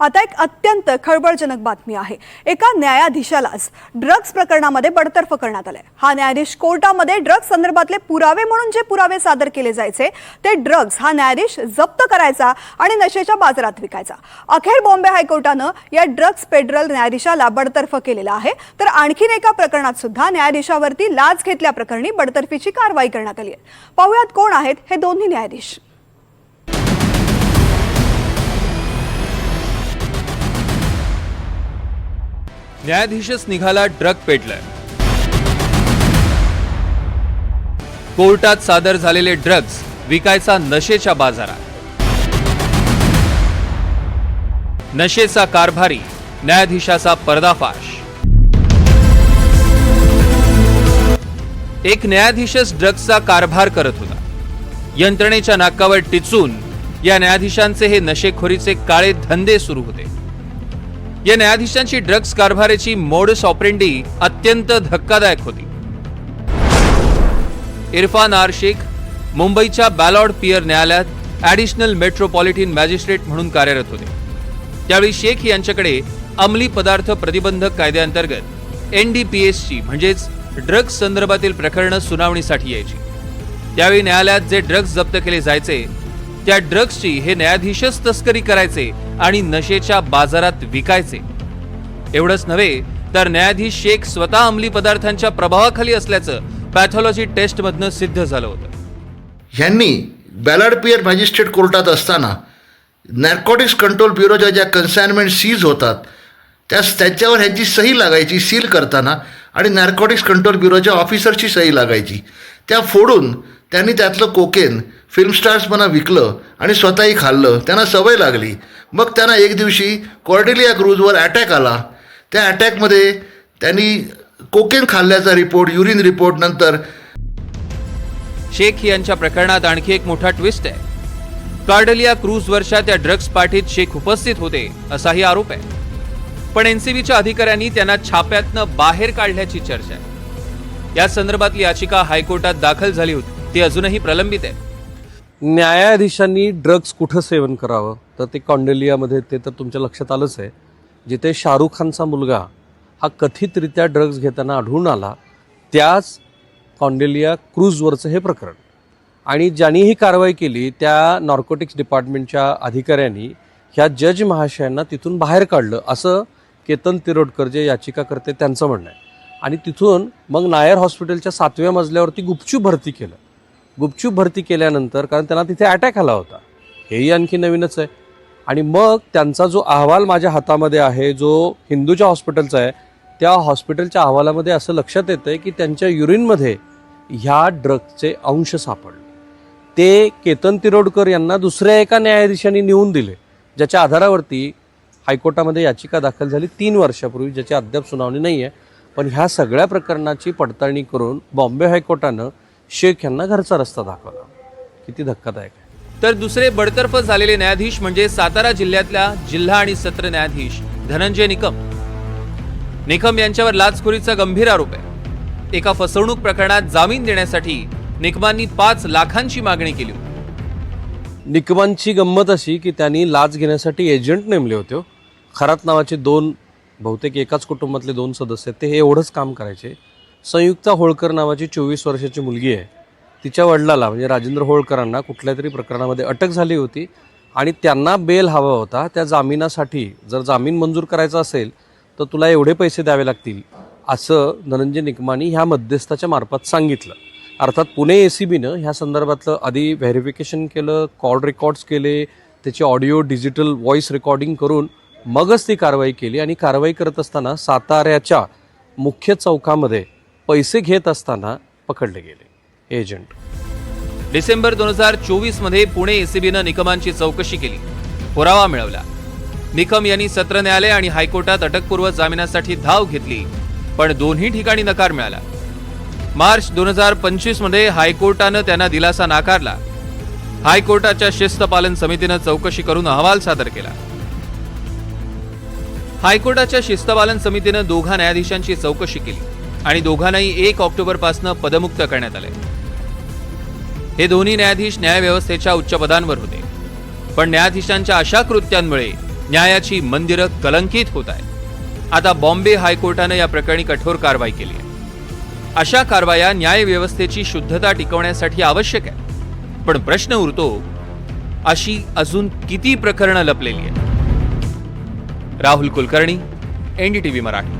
आता एक अत्यंत खळबळजनक बातमी आहे. एका न्यायाधीशालाच ड्रग्ज प्रकरणामध्ये बडतर्फ करण्यात आलंय. हा न्यायाधीश कोर्टामध्ये ड्रग्ज संदर्भातले पुरावे म्हणून जे पुरावे सादर केले जायचे ते ड्रग्ज हा न्यायाधीश जप्त करायचा आणि नशेच्या बाजारात विकायचा. अखेर बॉम्बे हायकोर्टानं या ड्रग्ज फेडरल न्यायाधीशाला बडतर्फ केलेला आहे. तर आणखीन एका प्रकरणात सुद्धा न्यायाधीशावरती लाच घेतल्याप्रकरणी बडतर्फीची कारवाई करण्यात आली आहे. पाहुयात कोण आहेत हे दोन्ही न्यायाधीश. न्यायाधीशच निघाला ड्रग पेडलर कोर्टात सादर झालेले ड्रग्ज विकायचा नशेच्या बाजारात. नशेचा कारभारी न्यायाधीशाचा पर्दाफाश. एक न्यायाधीशच ड्रग्जचा कारभार करत होता. यंत्रणेच्या नाकावर टिचून या न्यायाधीशांचे हे नशेखोरीचे काळे धंदे सुरू होते. या न्यायाधीशांची ड्रग्ज कारभाराची मोडस ऑपरेंडी अत्यंत धक्कादायक होती. इरफान आर शेख मुंबईच्या बॅलॉर्ड पियर न्यायालयात ॲडिशनल मेट्रोपॉलिटन मॅजिस्ट्रेट म्हणून कार्यरत होते. त्यावेळी शेख यांच्याकडे अंमली पदार्थ प्रतिबंधक कायद्याअंतर्गत एन डी पी एसची म्हणजेच ड्रग्ज संदर्भातील प्रकरणं सुनावणीसाठी यायची. त्यावेळी न्यायालयात जे ड्रग्ज जप्त केले जायचे त्या ड्रग्सची हे न्यायाधीशच तस्करी करायचे आणि नशेच्या बाजारात विकायचे. एवढंच नव्हे तर न्यायाधीश शेख स्वतः अंमली पदार्थांच्या प्रभावाखाली असल्याचं पॅथॉलॉजी टेस्टमधनं सिद्ध झालं होतं. ह्यांनी बॅलाडपियर मॅजिस्ट्रेट कोर्टात असताना नॅर्कॉटिक्स कंट्रोल ब्युरोच्या ज्या कन्साइनमेंट सीज होतात त्या त्याच्यावर ह्यांची सही लागायची सील करताना आणि नॅर्कॉटिक्स कंट्रोल ब्युरोच्या ऑफिसरची सही लागायची. त्या फोडून त्यांनी त्यातलं कोकेन फिल्म स्टार्सपणा विकलं आणि स्वतःही खाल्लं त्यांना सवय लागली. मग त्यांना एक दिवशी कॉर्डेलिया क्रूजवर अटॅक आला. त्या अटॅकमध्ये त्यांनी कोकेन खाल्ल्याचा रिपोर्ट युरिन रिपोर्ट नंतर शेख यांच्या प्रकरणात आणखी एक मोठा ट्विस्ट आहे. कार्डलिया क्रूजवरच्या त्या ड्रग्ज पार्टीत शेख उपस्थित होते असाही आरोप आहे. पण एनसीबीच्या अधिकाऱ्यांनी त्यांना छाप्यातनं बाहेर काढल्याची चर्चा आहे. या संदर्भातली याचिका हायकोर्टात दाखल झाली होती ती अजूनही प्रलंबित आहे. न्यायाधीशांनी ड्रग्ज कुठं सेवन करावं? तर ते कॉन्डेलियामध्ये ते तर तुमच्या लक्षात आलंच आहे. जिथे शाहरुख खानचा मुलगा हा कथितरित्या ड्रग्ज घेताना आढळून आला त्याच कॉन्डेलिया क्रूजवरचं हे प्रकरण. आणि ज्यांनी ही कारवाई केली त्या नॉर्कोटिक्स डिपार्टमेंटच्या अधिकाऱ्यांनी ह्या जज महाशयांना तिथून बाहेर काढलं. असं केतन तिरोडकर जे याचिका करते त्यांचं म्हणणं आहे. आणि तिथून मग नायर हॉस्पिटलच्या सातव्या मजल्यावरती गुपचूप भरती केलं. गुपचूप भरती केल्यानंतर कारण त्यांना तिथे अटॅक आला होता. हेही आणखी नवीनच आहे. आणि मग त्यांचा जो अहवाल माझ्या हातामध्ये आहे जो हिंदूच्या हॉस्पिटलचा आहे त्या हॉस्पिटलच्या अहवालामध्ये असं लक्षात येतं आहे की त्यांच्या युरिनमध्ये ह्या ड्रगचे अंश सापडले. ते केतन तिरोडकर यांना दुसऱ्या एका न्यायाधीशांनी नेऊन दिले ज्याच्या आधारावरती हायकोर्टामध्ये याचिका दाखल झाली तीन वर्षापूर्वी ज्याची अद्याप सुनावणी नाही आहे पण ह्या सगळ्या प्रकरणाची पडताळणी करून बॉम्बे हायकोर्टानं शेख यांना घरचा रस्ता दाखवला किती धक्कादायक आहे. तर दुसरे बडतर्फ झालेले न्यायाधीश म्हणजे सातारा जिल्ह्यातल्या जिल्हा आणि सत्र न्यायाधीश धनंजय निकम. निकम यांच्यावर लाचखोरीचा गंभीर आरोप आहे. एका फसवणूक प्रकरणात जामीन देण्यासाठी निकमांनी पाच लाखांची मागणी केली निकमांची गंमत अशी की त्यांनी लाच घेण्यासाठी एजंट नेमले होते हो. खरात नावाचे दोन बहुतेक एकाच कुटुंबातले दोन सदस्य ते हे एवढंच काम करायचे. संयुक्ता होळकर नावाची चोवीस वर्षाची मुलगी आहे. तिच्या वडिलाला म्हणजे राजेंद्र होळकरांना कुठल्या तरी प्रकरणामध्ये अटक झाली होती आणि त्यांना बेल हवा होता. त्या जामिनासाठी जर जामीन मंजूर करायचा असेल तर तुला एवढे पैसे द्यावे लागतील असं धनंजय निकमानी ह्या मध्यस्थाच्या मार्फत सांगितलं. अर्थात पुणे ए सी बीनं ह्या संदर्भातलं आधी व्हेरिफिकेशन केलं कॉल रेकॉर्ड्स केले त्याचे ऑडिओ डिजिटल व्हॉइस रेकॉर्डिंग करून मगच ती कारवाई केली आणि कारवाई करत असताना साताऱ्याच्या मुख्य चौकामध्ये पैसे घेत असताना पकडले गेले. एजंट. डिसेंबर दोन हजार चोवीसमध्ये पुणे एसीबीनं निकमांची चौकशी केली. पुरावा मिळवला. निकम यांनी सत्र न्यायालय आणि हायकोर्टात अटकपूर्व जामिनासाठी धाव घेतली पण दोन्ही ठिकाणी नकार मिळाला. मार्च दोन हजार पंचवीसमध्ये हायकोर्टानं त्यांना दिलासा नाकारला. हायकोर्टाच्या शिस्तपालन समितीनं चौकशी करून अहवाल सादर केला. हायकोर्टाच्या शिस्तपालन समितीनं दोघा न्यायाधीशांची चौकशी केली. आणि दोघांनाही एक ऑक्टोबरपासून पदमुक्त करण्यात आले. हे दोन्ही न्यायाधीश न्यायव्यवस्थेच्या उच्च पदांवर होते. पण न्यायाधीशांच्या अशा कृत्यांमुळे न्यायाची मंदिरं कलंकित होत आहेत. आता बॉम्बे हायकोर्टानं या प्रकरणी कठोर कारवाई केली आहे. अशा कारवाया न्यायव्यवस्थेची शुद्धता टिकवण्यासाठी आवश्यक आहे पण प्रश्न उरतो अशी अजून किती प्रकरणं लपलेली आहेत? राहुल कुलकर्णी एनडीटीव्ही मराठी.